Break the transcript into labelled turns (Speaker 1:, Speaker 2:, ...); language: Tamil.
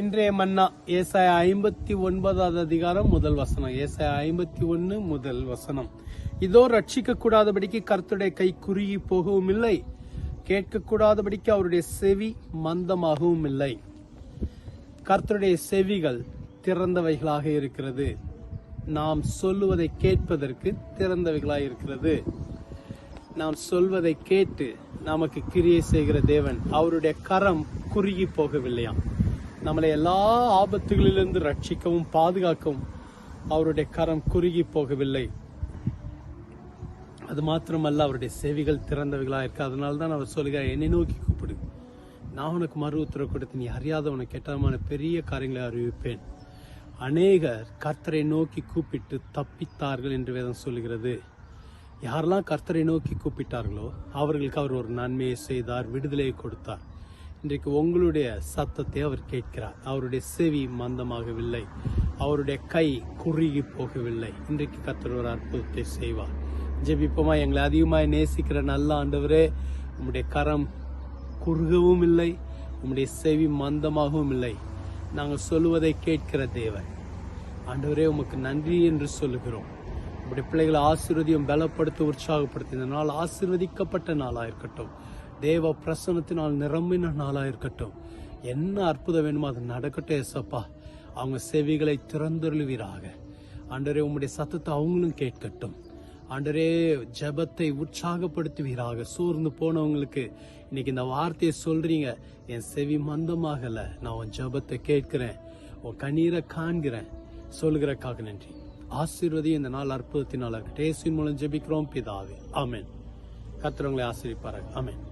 Speaker 1: இன்றைய மன்னா ஏசாய ஐம்பத்தி ஒன்பதாவது அதிகாரம் முதல் வசனம். ஏசாய ஐம்பத்தி ஒன்னு முதல் வசனம். இதோ ரட்சிக்க கூடாதபடிக்கு கர்த்தருடைய கை குறுகி போகவும் இல்லை கேட்க கூடாதபடிக்கு அவருடைய செவி மந்தமாகவும் இல்லை கர்த்தருடைய செவிகள் திறந்தவைகளாக இருக்கிறது. நாம் சொல்லுவதை கேட்பதற்கு திறந்தவைகளாக இருக்கிறது. நாம் சொல்வதை கேட்டு நமக்கு கிரியை செய்கிற தேவன் அவருடைய கரம் குறுகி போகவில்லையாம். நம்மளை எல்லா ஆபத்துகளிலிருந்து ரட்சிக்கவும் பாதுகாக்கவும் அவருடைய கரம் குறுகி போகவில்லை. அது மாத்திரமல்ல அவருடைய செவிகள் திறந்தவைகளாக இருக்கு. அதனால தான் அவர் சொல்லுகிறார் என்னை நோக்கி கூப்பிடு. நான் உனக்கு மறு உத்தரவு கொடுத்து நீ அறியாதவனை கெட்டமான பெரிய காரியங்களை அறிவிப்பேன். அநேகர் கர்த்தரை நோக்கி கூப்பிட்டு தப்பித்தார்கள் என்று வேதம் சொல்லுகிறது. யாரெல்லாம் கர்த்தரை நோக்கி கூப்பிட்டார்களோ அவர்களுக்கு அவர் ஒரு நன்மையை செய்தார் விடுதலையை கொடுத்தார். இன்றைக்கு உங்களுடைய சத்தத்தை அவர் கேட்கிறார். அவருடைய செவி மந்தமாகவில்லை. அவருடைய கை குறுகி போகவில்லை. இன்றைக்கு கத்தர் ஒரு அற்புதத்தை செய்வார். ஜெபிப்போமா? எங்களை அதிகமாக நேசிக்கிற நல்ல ஆண்டவரே உம்முடைய கரம் குறுகவும் இல்லை உம்முடைய செவி மந்தமாகவும் இல்லை. நாங்கள் சொல்லுவதை கேட்கிற தேவன். ஆண்டவரே உமக்கு நன்றி என்று சொல்லுகிறோம். உங்களுடைய பிள்ளைகளை ஆசீர்வதியும் பலப்படுத்த உற்சாகப்படுத்த இந்த நாள் ஆசீர்வதிக்கப்பட்ட நாளாக இருக்கட்டும். தேவ பிரசனத்தினால் நிரம்பின நாளா இருக்கட்டும் என்ன அற்புதம் வேணுமோ அது நடக்கட்டும் ஏசப்பா. அவங்க செவிகளை திறந்தருளுவீராக. ஆண்டரே உம்முடைய சத்தத்தை அவங்களும் கேட்கட்டும். ஆண்டரே ஜெபத்தை உற்சாகப்படுத்துவீராக. சோர்ந்து போனவங்களுக்கு இன்னைக்கு இந்த வார்த்தையை சொல்றீங்க. என் செவி மந்தமாகல. நான் உன் ஜெபத்தை கேட்கிறேன். உன் கண்ணீரை காண்கிறேன். சொல்கிறக்காக நன்றி. ஆசீர்வதி இந்த நாள் அற்புதத்தினால் இருக்கட்டும் இயேசுவின் மூலம் ஜெபிக்கிறோம் பிதாவே. ஆமேன். கத்துறவங்களை உங்களை ஆமேன்.